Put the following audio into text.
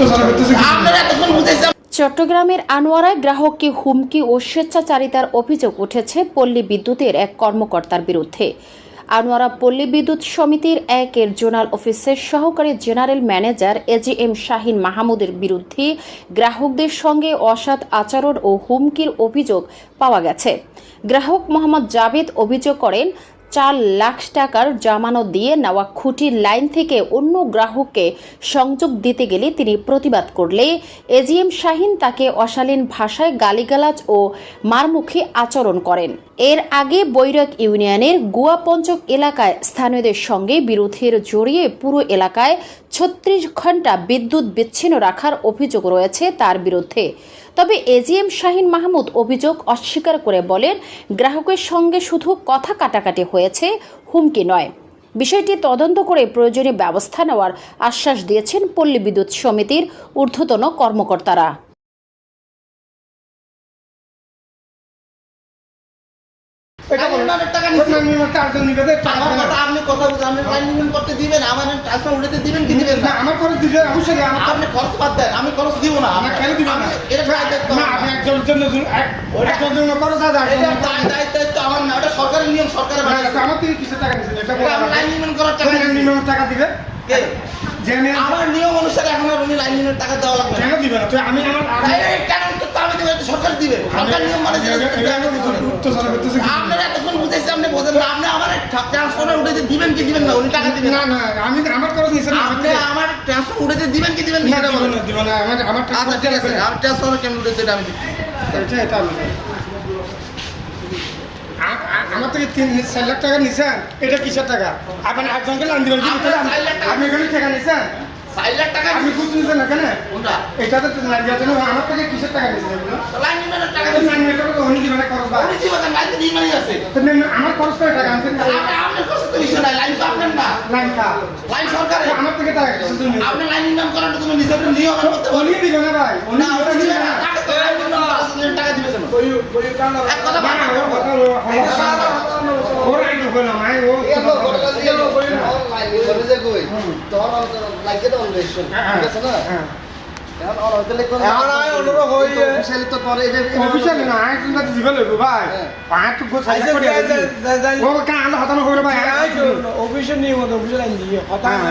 করতেছে? এতক্ষণ চট্টগ্রামের আনোয়ারায় গ্রাহককে হুমকি ও স্বেচ্ছাচারিতার অভিযোগ উঠেছে পল্লী বিদ্যুতের এক কর্মকর্তার বিরুদ্ধে। আনোয়ারা পল্লী বিদ্যুৎ সমিতির একের জোনাল অফিসের সহকারী জেনারেল ম্যানেজার এজিএম শাহিন মাহমুদের বিরুদ্ধে গ্রাহকদের সঙ্গে অসৎ আচরণ ও হুমকির অভিযোগ পাওয়া গেছে। গ্রাহক মোহাম্মদ জাভেদ অভিযোগ করেন চার লাখ টাকার জামানত দিয়ে নেওয়া খুঁটির লাইন থেকে অন্য গ্রাহককে সংযোগ দিতে গেলে তিনি প্রতিবাদ করলে এজিএম শাহিন তাকে অশালীন ভাষায় গালিগালাজ ও মারমুখী আচরণ করেন। এর আগে বৈরাগ ইউনিয়নের গুয়াপঞ্চক এলাকায় স্থানীয়দের সঙ্গে বিরোধের জড়িয়ে পুরো এলাকায় ছত্রিশ ঘণ্টা বিদ্যুৎ বিচ্ছিন্ন রাখার অভিযোগ রয়েছে তার বিরুদ্ধে। তবে এজিএম শাহিন মাহমুদ অভিযোগ অস্বীকার করে বলেন, গ্রাহকের সঙ্গে শুধু কথা কাটাকাটি হয়েছে, হুমকি নয়। বিষয়টি তদন্ত করে প্রয়োজনীয় ব্যবস্থা নেওয়ার আশ্বাস দিয়েছেন পল্লী বিদ্যুৎ সমিতির ঊর্ধ্বতন কর্মকর্তারা। আপনি কথা বুঝেন আপনি লাইন নিয়ম করতে দিবেন আমার ট্রান্সফার উঠাতে দিবেন কি দিবেন না, না আমার খরচ দিবে, অবশ্যই আমার আপনি খরচ বাদ দেন আমি খরচ দিব না না, কেন দিবে না? এটা না, আমার আপনি। একজনের জন্য জন্য খরচ এটা আমার না ওটা সরকারের নিয়ম সরকারের। আমার থেকে কিসের টাকা নিছেন? এটা এটা লাইন নিয়ম করার টাকা দিচ্ছি। নিয়মে টাকা দিবে? কে? আমার নিয়ম অনুসারে এখন লাইন টাকা দেওয়া লাগবে। কেন দিবে না? আমি আমার কেন আমি নিয়ম মানে আমি- আমি? আপনারা এতক্ষণ আপনি বোঝেন না। আপনি আমার উঠাতে দিবেন কি দিবেন না উনি টাকা দিবেন। না, না, আমি আমার খরচ আপনি উঠাতে দিবেন কি দিবেন না বলেন। আমার- আচ্ছা কেন উঠাতে এটা আমি এটা এটা আমি আ- আ- আমার থেকে তিন চার লাখ টাকা নিছেন এটা কিসের টাকা? আপনি একজনকে দিবেন আপনার চার আপনি এখানে টাকা নিছেন? চার লাখ টাকা আপনি খুঁজ নিছেন এখানে কোনটা? এটা তো লাইন দেওয়ার জন্য আমার থেকে কিসের টাকা এগুলো লাইন টাকা তো দিবেন লাইন দিবেন তো উনি দিবেন খরচ বা উনি জীবন লাইন নিয়মই আছে। তো আমার খরচ করে টাকা আনছেন আপনার কাছে তো বিষয় নাই লাইন তো আপনার না। লাইন খা লাইন সরকারের। আমার থেকে টাকা নিছেন? আপনি লাইন নিয়ম করার জন্য নিজের নিয়মের মধ্যে উনি দিবে না ভাই উনি না ওটা না না। টাকা তো টাকা কেন? না, না, কথা অফিসের নিয়ম অফিসের আইন দিয়ে হ্যাঁ।